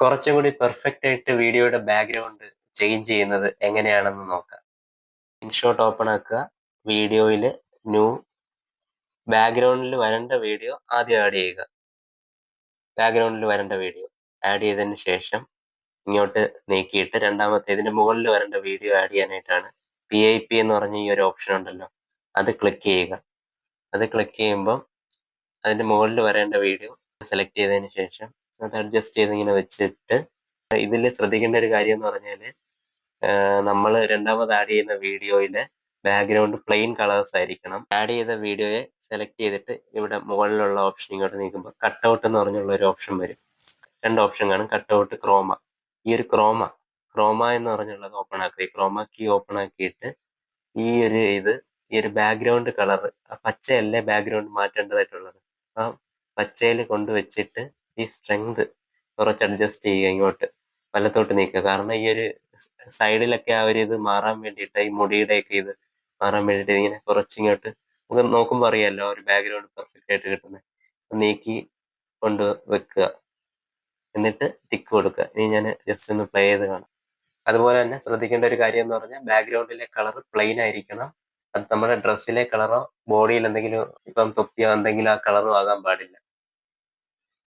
കുറച്ചും കൂടി പെർഫെക്റ്റ് ആയിട്ട് വീഡിയോയുടെ ബാക്ക്ഗ്രൗണ്ട് ചേഞ്ച് ചെയ്യുന്നത് എങ്ങനെയാണെന്ന് നോക്കാം. ഇൻഷോട്ട് ഓപ്പൺ ആക്കുക. വീഡിയോയിൽ ന്യൂ ബാക്ക്ഗ്രൗണ്ടിൽ വരേണ്ട വീഡിയോ ആദ്യം ആഡ് ചെയ്യുക. ബാക്ക്ഗ്രൗണ്ടിൽ വരേണ്ട വീഡിയോ ആഡ് ചെയ്തതിന് ശേഷം ഇങ്ങോട്ട് നീക്കിയിട്ട് രണ്ടാമത്തെ ഇതിന്റെ മുകളിൽ വരേണ്ട വീഡിയോ ആഡ് ചെയ്യാനായിട്ടാണ് പി ഐ പി എന്ന് പറഞ്ഞ ഈ ഒരു ഓപ്ഷൻ ഉണ്ടല്ലോ. അത് ക്ലിക്ക് ചെയ്യുക. അത് ക്ലിക്ക് ചെയ്യുമ്പം അതിന്റെ മുകളിൽ വരേണ്ട വീഡിയോ സെലക്ട് ചെയ്തതിന് ശേഷം അത് അഡ്ജസ്റ്റ് ചെയ്ത് ഇങ്ങനെ വെച്ചിട്ട് ഇതിൽ ശ്രദ്ധിക്കേണ്ട ഒരു കാര്യം എന്ന് പറഞ്ഞാൽ നമ്മൾ രണ്ടാമത് ആഡ് ചെയ്യുന്ന വീഡിയോയിൽ ബാക്ക്ഗ്രൗണ്ട് പ്ലെയിൻ കളേഴ്സ് ആയിരിക്കണം. ആഡ് ചെയ്ത വീഡിയോയെ സെലക്ട് ചെയ്തിട്ട് ഇവിടെ മുകളിലുള്ള ഓപ്ഷൻ ഇങ്ങോട്ട് നീക്കുമ്പോൾ കട്ടൗട്ട് എന്ന് പറഞ്ഞുള്ള ഒരു ഓപ്ഷൻ വരും. രണ്ട് ഓപ്ഷൻ കാണും കട്ടൗട്ട് ക്രോമ ഈ ഒരു ക്രോമ ക്രോമ എന്ന് പറഞ്ഞുള്ളത് ഓപ്പൺ ആക്കുക. ഈ ക്രോമ കീ ഓപ്പൺ ആക്കിയിട്ട് ഈ ഒരു ഇത് ഈ ഒരു ബാക്ക്ഗ്രൗണ്ട് കളർ പച്ചയല്ലേ ബാക്ക്ഗ്രൗണ്ട് മാറ്റേണ്ടതായിട്ടുള്ളത്? ആ പച്ചയിൽ കൊണ്ടുവച്ചിട്ട് ഈ സ്ട്രെങ്ത് കുറച്ച് അഡ്ജസ്റ്റ് ചെയ്യുക ഇങ്ങോട്ട് വലത്തോട്ട് നീക്കുക. കാരണം ഈ ഒരു സൈഡിലൊക്കെ ആ ഒരു ഇത് മാറാൻ വേണ്ടിയിട്ട് ഈ മുടിയുടെയൊക്കെ ഇത് മാറാൻ വേണ്ടിയിട്ട് ഇങ്ങനെ കുറച്ചിങ്ങോട്ട് നമുക്ക് നോക്കുമ്പോൾ അറിയാമല്ലോ ഒരു ബാക്ക്ഗ്രൗണ്ട് പെർഫെക്റ്റ് ആയിട്ട് കിട്ടുന്നത് നീക്കി കൊണ്ട് വെക്കുക. എന്നിട്ട് ടിക്ക് കൊടുക്കുക. ഇനി ഞാൻ ജസ്റ്റ് ഒന്ന് പ്ലേ ചെയ്ത് കാണാം. അതുപോലെ തന്നെ ശ്രദ്ധിക്കേണ്ട ഒരു കാര്യം എന്ന് പറഞ്ഞാൽ ബാക്ക്ഗ്രൗണ്ടിലെ കളർ പ്ലെയിൻ ആയിരിക്കണം. അത് നമ്മുടെ ഡ്രസ്സിലെ കളറോ ബോഡിയിൽ എന്തെങ്കിലും ഇപ്പം തൊപ്പിയോ എന്തെങ്കിലും ആ കളറും ആകാൻ പാടില്ല.